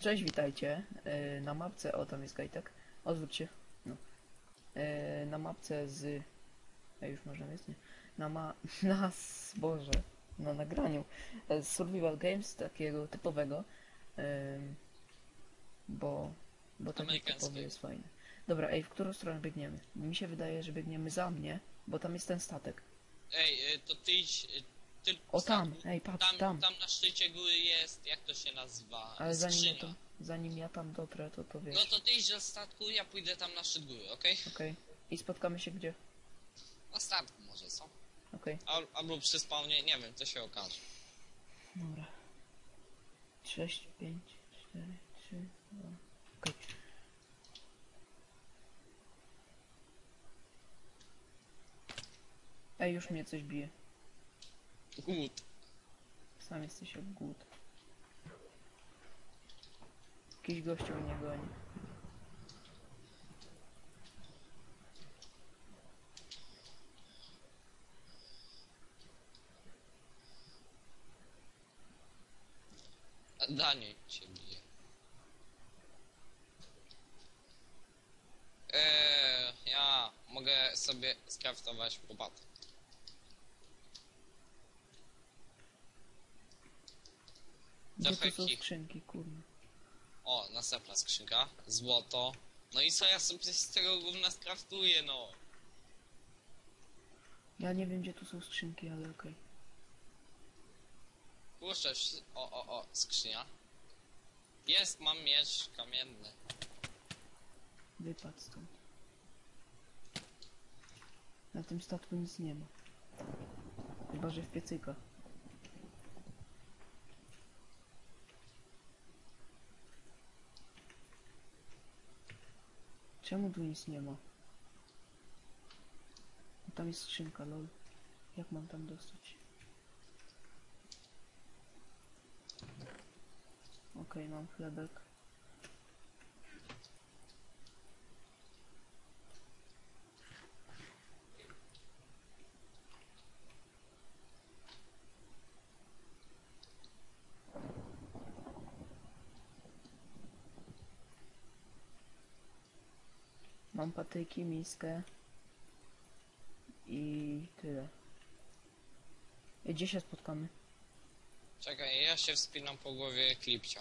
Cześć, witajcie. E, Na mapce, o tam jest Gajtek. Odwróć się. No. E, Na mapce z... A już możemy jest, nie? Na ma... Na... Boże. Na nagraniu. e, z Survival Games, takiego typowego. Bo... Bo Amerykańskiego. typowy jest fajny. Dobra, ej, w którą stronę biegniemy? Mi się wydaje, że biegniemy za mnie, bo tam jest ten statek. Ej, to ty idź... O tam, ej, patrz, tam, tam. tam na szczycie góry jest, jak to się nazywa? Ale zanim ja, Skrzynia. to, zanim ja tam dotrę, to to wiesz. No to ty idź do statku, ja pójdę tam na szczyt góry, okej? Okej. I spotkamy się gdzie? Na statku może, co? Okej. Al, albo przy spawnie, nie wiem, to się okaże. Dobra. 6, 5, 4, 3, 2. Okej. Ej, już mnie coś bije. Gut. Sam jesteś jak głód. Jakiś gościu mnie goni. Daniel się bije. Eee, ja mogę sobie skraftować łopaty. Gdzie tu są skrzynki, kurwa? O, następna skrzynka. Złoto. No i co ja sobie z tego gówna skraftuję, no? Ja nie wiem gdzie tu są skrzynki, ale okej. Kurczę, wszy- o, o, o, skrzynia. Jest, mam miecz kamienny. Wypadł stąd. Na tym statku nic nie ma. Chyba, że w piecyka. Czemu tu nic nie ma? Tam jest skrzynka, lol. Jak mam tam dostać? Okej, mam chlebek. Mam patyki, miskę i tyle. I gdzie się spotkamy? Czekaj, ja się wspinam po głowie klipcia.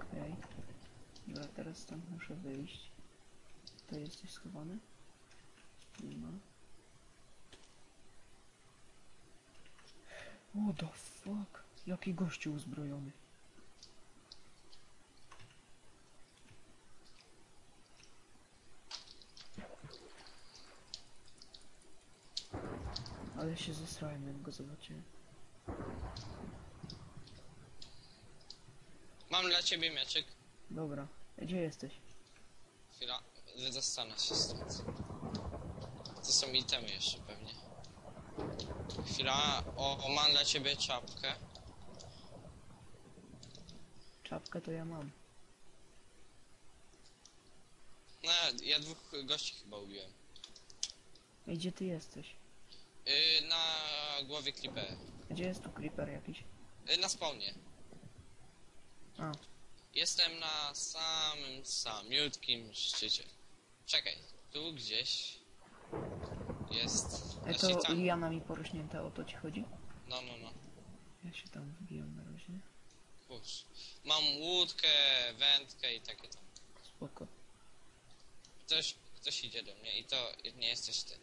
Okej. Dobra, teraz stąd muszę wyjść. To jesteś schowany? Nie ma. What the fuck? Jaki gościu uzbrojony? Ale się zesrałem jak go zobaczyłem. Mam dla ciebie mieczyk. Dobra, gdzie jesteś? Chwila, wydostanę się stąd. To są itemy jeszcze pewnie. Chwila, o, o mam dla ciebie czapkę. Czapkę to ja mam. No, ja dwóch gości chyba ubiłem. Ej, gdzie ty jesteś? Yy, na głowie Creepera. Gdzie jest tu creeper jakiś? Yy, na spawnie. A, Jestem na samym samiutkim szczycie. Czekaj, tu gdzieś jest. Ej, Znaczy to tam. liana mi porośnięta, o to ci chodzi? No, no, no. Ja się tam wbijam na Mam łódkę, wędkę i takie tam. Spoko. Ktoś, ktoś idzie do mnie i to nie jesteś ty.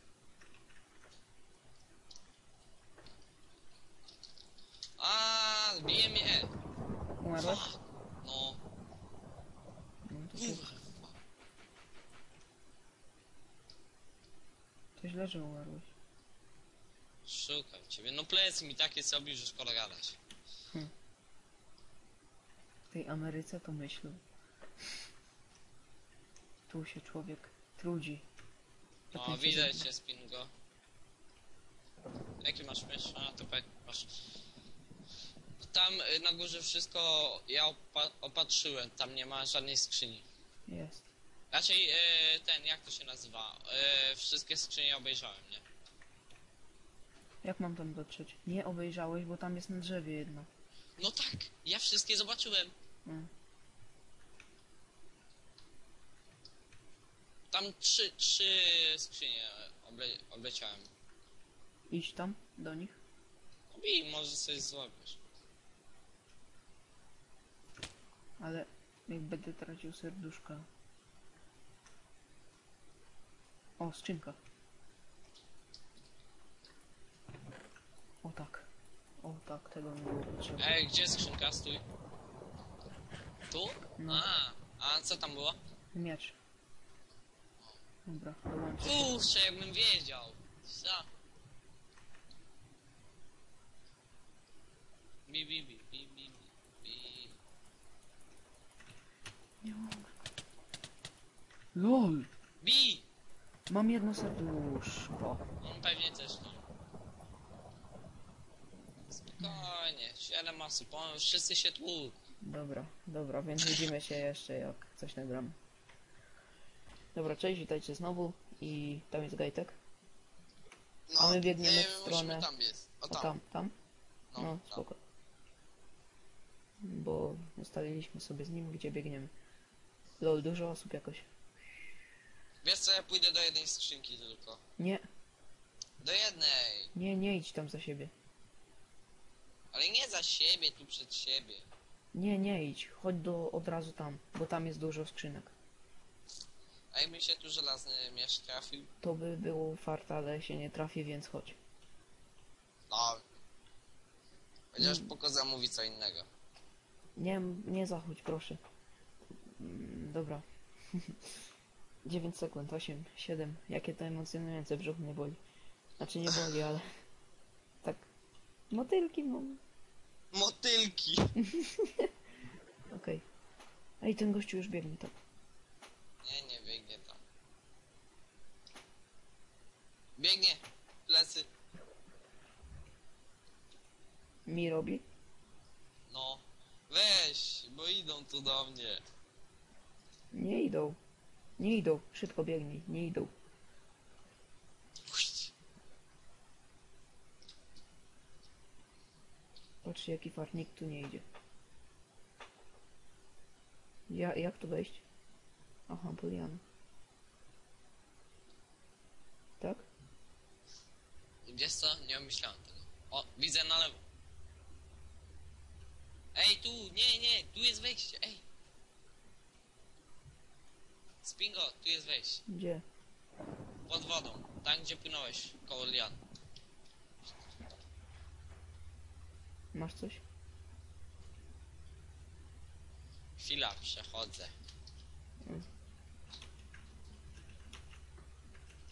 A, bije mnie! Umarłeś? No, No to to źle, że umarłeś. szukam ciebie. No plecy mi takie zrobił, że szkoda gadać. Tej Ameryce to myślę. Tu się człowiek trudzi. No, Potem się widzę cię, Spingo. Jaki masz mysz? A, to pe- masz. Tam y, na górze wszystko ja opa opatrzyłem, tam nie ma żadnej skrzyni. Jest. Raczej y, ten, jak to się nazywa? Y, wszystkie skrzynie obejrzałem, nie? Jak mam tam dotrzeć? Nie obejrzałeś, bo tam jest na drzewie jedno. No tak, ja wszystkie zobaczyłem. Mm. Tam trzy, trzy skrzynie oble, obleciałem. Idź tam, do nich. I może coś złapiesz. Ale jak będę tracił serduszka. O, skrzynka. O tak. O tak, tego mi było potrzeba. Ej, gdzie skrzynka? Stój. Tu? No. A, a co tam było? Miecz. Dobra, dołączę. Kurczę, jakbym wiedział. Co? Bi, bi, bi, bi, bi, bi. Nie mogę. LOL! Bi! Mam jedno serduszko. On pewnie też nie. Spokojnie, 7 osób, on, wszyscy się tłuk. Dobra, dobra, więc widzimy się jeszcze jak coś nagramy. Dobra, cześć, witajcie znowu i tam jest Gajtek. A my biegniemy nie, w stronę- tam jest. O O tam. tam, tam? No, No, tam. spoko. Bo ustaliliśmy sobie z nim, gdzie biegniemy. Lol, dużo osób jakoś. Wiesz co, ja pójdę do jednej skrzynki tylko. Nie, Do jednej! nie, nie idź tam za siebie. Ale nie za siebie, tu przed siebie. Nie, nie idź, chodź do od razu tam, bo tam jest dużo skrzynek. A jakby się tu żelazny miecz trafił? To by było farta, ale się nie trafi, więc chodź. No. Chociaż Mm. Pokoza mówi co innego. Nie, nie zachodź, proszę. Mm, Dobra. 9 sekund, 8, 7. Jakie to emocjonujące, brzuch mnie boli. Znaczy nie boli, ale... Tak. Motylki, no. Motylki! Okej. Ej, ten gościu już biegnie, tak. Nie, nie biegnie tam. Biegnie! Plecy. Mi robi? No. Weź, bo idą tu do mnie. Nie idą. Nie idą. Szybko biegnij, nie idą. Patrzcie, jaki fart, nikt tu nie idzie. Ja, jak tu wejść? Aha, Poliana. Tak? Wiesz co? Nie myślałem tego. O, widzę na lewo. Ej, tu, nie, nie, tu jest wejście, ej. Spingo, tu jest wejście. Gdzie? Pod wodą, tam gdzie płynąłeś, koło lian. Masz coś? Chwila, przechodzę. Mm.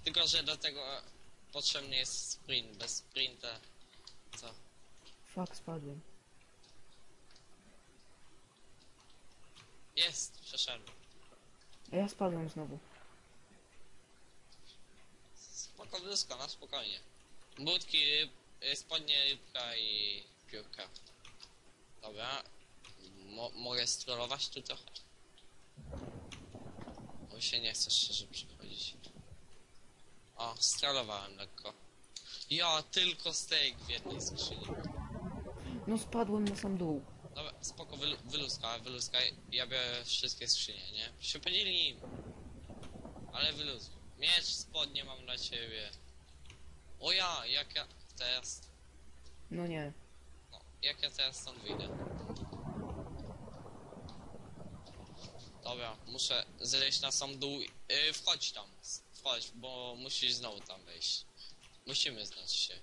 Tylko, że do tego potrzebny jest sprint. Bez sprinta, co? Fuck, spadłem. Jest, przeszedłem. A ja spadłem znowu. Spoko, blisko, na spokojnie. Budki, y, spodnie, rybka i piórka. Dobra. Mo mogę strollować tu trochę? Bo się nie chcę szczerze przychodzić. O, strollowałem lekko. Ja, tylko steak w jednej skrzyni. No spadłem na sam dół. Dobra, spoko, wylu wyluska, wyluska. Ja biorę wszystkie skrzynie, nie? Się podzielimy. Ale wyluzuj. Miecz, spodnie mam dla ciebie. O ja, jak ja teraz... No nie. Jak ja teraz stąd wyjdę? Dobra, muszę zejść na sam dół. Yy, wchodź tam, wchodź, bo musisz znowu tam wejść. Musimy znać się.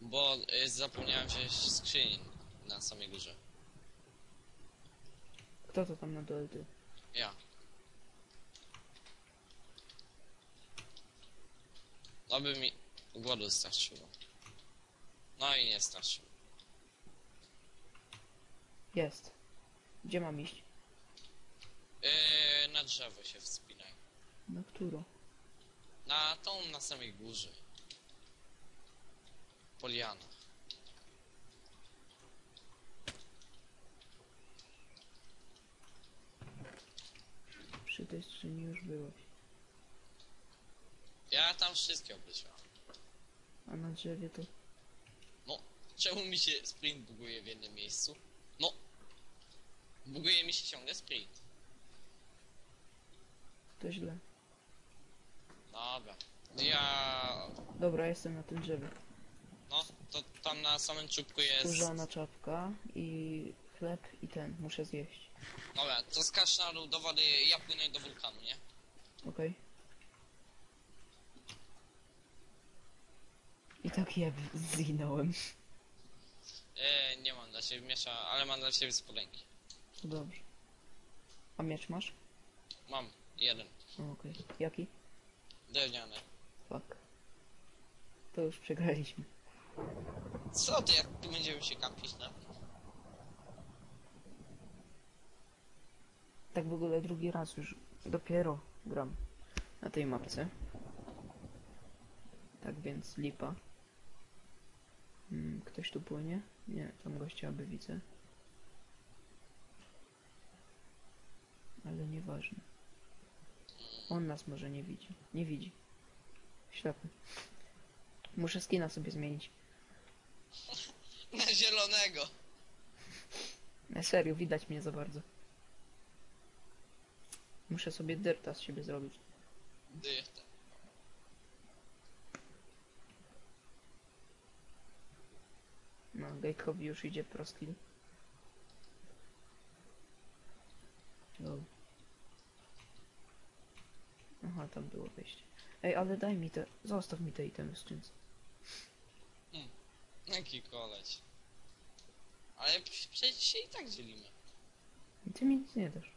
Bo yy, zapomniałem wziąć skrzyni na samej górze. Kto to tam na dole ty? Ja. Oby mi głodu starczyło. No i nie starczyło. Jest. Gdzie mam iść? Yy, na drzewo się wspinaj. Na którą? Na tą na samej górze. Poliana. Przy tej skrzyni już byłeś. Ja tam wszystkie obleciałem. A na drzewie to... No, czemu mi się sprint buguje w jednym miejscu? No. Buguje mi się ciągle sprint. To źle. Dobra. Ja... Dobra, jestem na tym drzewie. No, to tam na samym czubku jest... Skórzana czapka i chleb i ten. Muszę zjeść. Dobra, to skacz na dół do wody, ja płynę do wulkanu, nie? Okej. I tak je zginąłem. E, nie mam dla ciebie miecza, ale mam dla ciebie spodenki. To dobrze. A miecz masz? Mam, jeden. O, Okej. Jaki? Drewniany. Fuck. To już przegraliśmy. Co ty, jak tu będziemy się kampić, no? Tak w ogóle drugi raz już dopiero gram na tej mapce. Tak więc lipa. Ktoś tu płynie? Nie, tam gościa aby widzę. Ale nieważne. On nas może nie widzi. Nie widzi. Ślepy. Muszę skina sobie zmienić. Na zielonego. Na serio, widać mnie za bardzo. Muszę sobie dyrta z siebie zrobić. Dychta. No, Gate'owi już idzie pro skill. Lol. Aha, tam było wejście. Ej, ale daj mi te... Zostaw mi te itemy w skrzynce. Jaki koleć. Ale pr- przecież się i tak dzielimy. Ty mi nic nie dasz.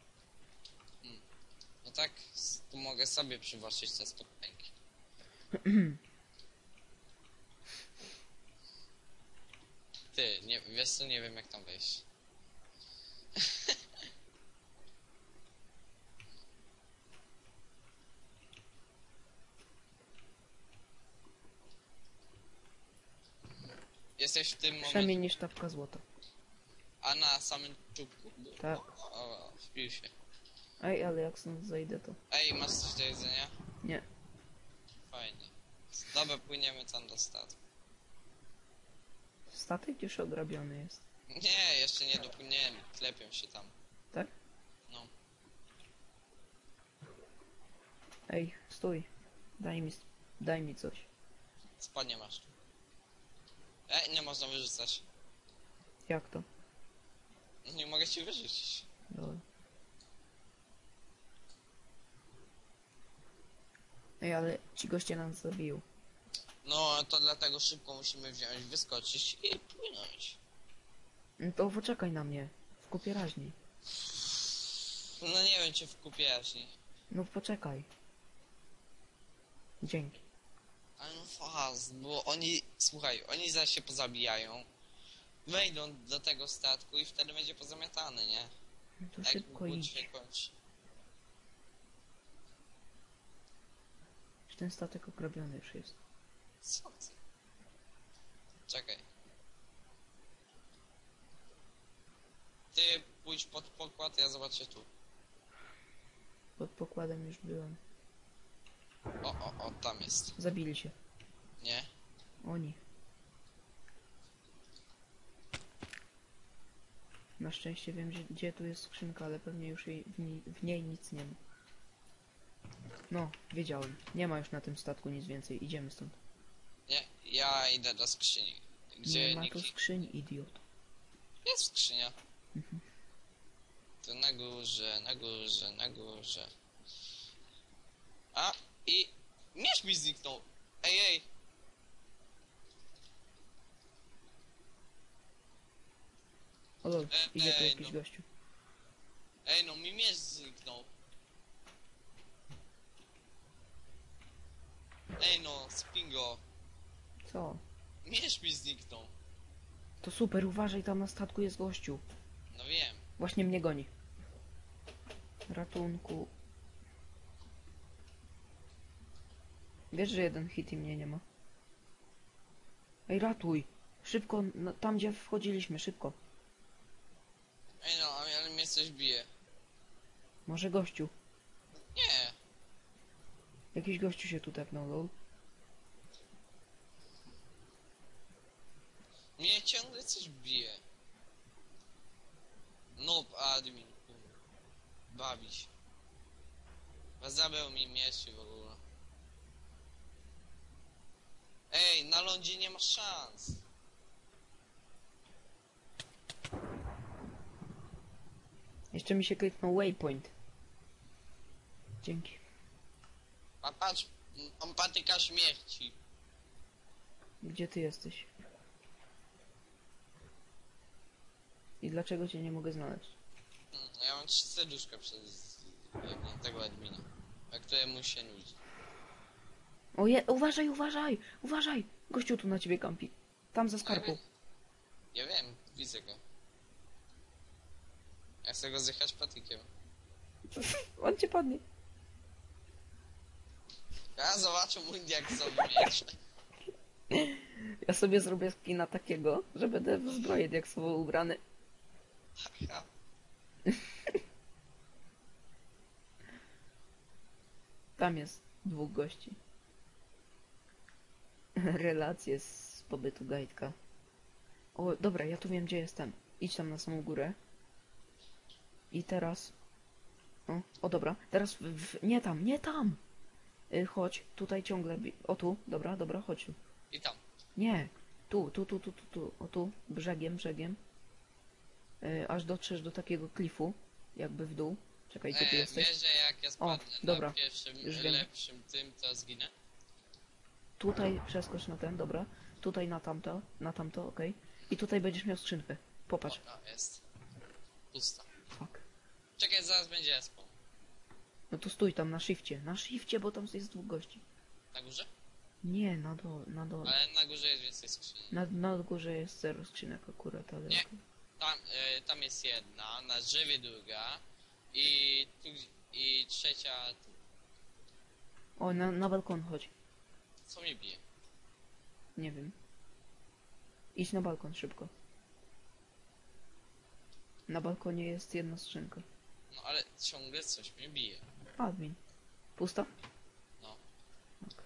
No tak, tu mogę sobie przywłaszczyć te spodenki. Ty, nie, wiesz co, nie wiem jak tam wejść. Jesteś w tym momencie, niż tapka złota. a na samym czubku. Tak. O, wpił się. Ej, ale jak stąd zejdę to... Ej, masz coś do jedzenia? Nie. Fajnie. Dobra, płyniemy tam do statku. Statek już ograbiony jest. Nie, jeszcze nie dopłynęli, klepią się tam. Tak? No. Ej, stój. Daj mi... Daj mi coś. Spadnie masz. Ej, nie można wyrzucać. Jak to? Nie mogę ci wyrzucić. Dobra. Ej, ale ci goście nas zabiją. No, to dlatego szybko musimy wziąć, wyskoczyć i płynąć. No to poczekaj na mnie. W kupie raźniej. No nie wiem, czy w kupie jaśni. No poczekaj. Dzięki. Ale no fast, bo oni, słuchaj, oni zaraz się pozabijają. Wejdą do tego statku i wtedy będzie pozamiatany, nie? No to Jak szybko idź. się kończy. Czy ten statek ograbiony już jest? Co ty? Czekaj. Ty pójdź pod pokład, ja zobaczę tu. Pod pokładem już byłem. O, o, o, tam jest. Zabili się. Nie? Oni. Na szczęście wiem, gdzie, gdzie tu jest skrzynka, ale pewnie już jej, w, w niej nic nie ma. No, wiedziałem. Nie ma już na tym statku nic więcej. Idziemy stąd. Nie, ja idę do skrzyni. Gdzie nie ma tu nikt... skrzyni, idiot. Jest skrzynia. Mhm. Tu na górze, na górze, na górze. A, i... Miecz mi zniknął! Ej, ej! O lol, idzie tu Ej, jakiś no. gościu. Ej, no mi miecz zniknął. Ej no, Spingo. Co? Miecz mi zniknął. To super, uważaj, tam na statku jest gościu. No wiem. Właśnie mnie goni. Ratunku. Wiesz, że jeden hit i mnie nie ma. Ej, ratuj! Szybko, no, tam gdzie wchodziliśmy, szybko. Ej no, ale mnie coś bije. Może gościu. Nie. Jakiś gościu się tu tepnął, lol. Mnie ciągle coś bije. Noob admin. kurwa. Bawi się. Chyba Zabrał mi miecz i w ogóle. Ej, na lądzie nie ma szans. Jeszcze mi się kliknął waypoint. Dzięki. A patrz, mam patyka śmierci. Gdzie ty jesteś? I dlaczego cię nie mogę znaleźć? Hmm, Ja mam trzy serduszka przez tego admina. A któremu się nudzi. O je, uważaj, uważaj, uważaj! Gościu tu na ciebie kampi. Tam za skarpą. Ja wiem, widzę go. Ja chcę go zjechać patykiem. On cię padnie. Ja zobaczę mój jak miecze. Ja sobie zrobię skina takiego, że będę w zbroję diaksowo ubrany. Tam jest dwóch gości. Relacje z pobytu Gajtka. O, dobra, ja tu wiem gdzie jestem. Idź tam na samą górę. I teraz... O, o dobra, teraz w, w, nie tam, nie tam! Y, chodź, tutaj ciągle... O tu, dobra, dobra, chodź tu. I tam. Nie, tu, tu, tu, tu, tu, tu, o tu, brzegiem, brzegiem. Y, aż dotrzesz do takiego klifu, jakby w dół. Czekaj, gdzie ty E, jesteś? wiesz, że jak ja spadnę dobra, na pierwszym, już wiem. lepszym tym, to zginę? Tutaj przeskocz na ten, dobra. Tutaj na tamto, na tamto, okej. I tutaj będziesz miał skrzynkę. Popatrz. O, a, jest. Pusta. Fuck. Czekaj, zaraz będzie spawn. No to stój tam na shifcie. Na shifcie, bo tam jest dwóch gości. Na górze? Nie, na dole, na dole. Ale na górze jest więcej skrzyni. Na, na górze jest zero skrzynek akurat, ale... Nie. Tam, e, tam jest jedna, na drzewie druga i tu, i trzecia tu. O, na, na balkon chodź. Co mnie bije? Nie wiem. Idź na balkon szybko. Na balkonie jest jedna skrzynka. No ale ciągle coś mnie bije. Admin. Pusta? No. Ok.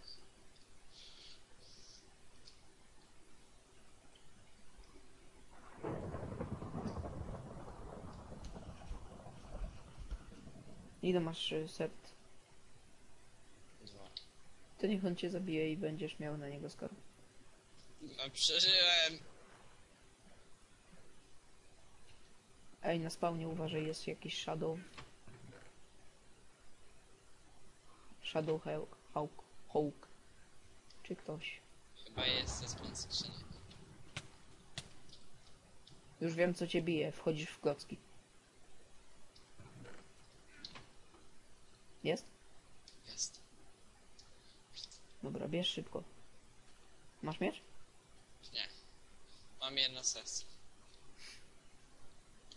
Ile masz y, sert? Dwa. To niech on cię zabije i będziesz miał na niego skarb. No przeżyłem. Ej, na spawnie uważaj, jest jakiś shadow. Shadow Hawk. Hawk. Hawk. Czy ktoś? Chyba jest ze spawn skrzyni. Już wiem co cię bije, wchodzisz w klocki. Jest? Jest. Dobra, bierz szybko. Masz miecz? Nie. Mam jedno serce.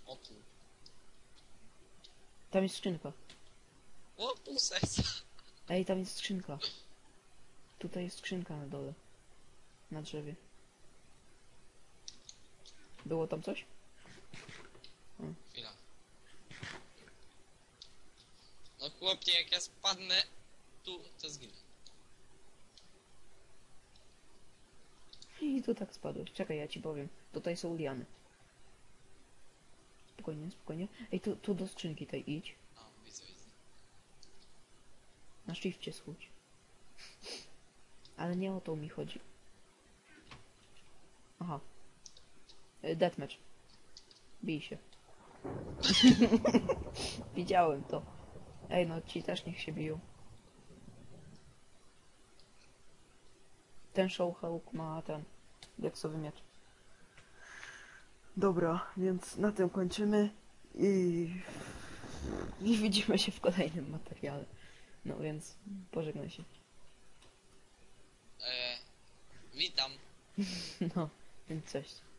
O tu. Tam jest skrzynka. O, pół serca. Ej, tam jest skrzynka. Tutaj jest skrzynka na dole. Na drzewie. Było tam coś? Chwila. No chłopie, jak ja spadnę tu, to zginę. I tu tak spadłeś. Czekaj, ja ci powiem. Tutaj są liany. Spokojnie, spokojnie. Ej, tu, tu do skrzynki tej idź. O, widzę, widzę. Na shifcie schudź. Ale nie o to mi chodzi. Aha. Y, Deathmatch. Bij się. Widziałem to. Ej, no ci też niech się biją. Ten Showhawk ma ten deksowy miecz. Dobra, więc na tym kończymy i... i widzimy się w kolejnym materiale. No więc pożegnaj się. E, witam. No, więc cześć.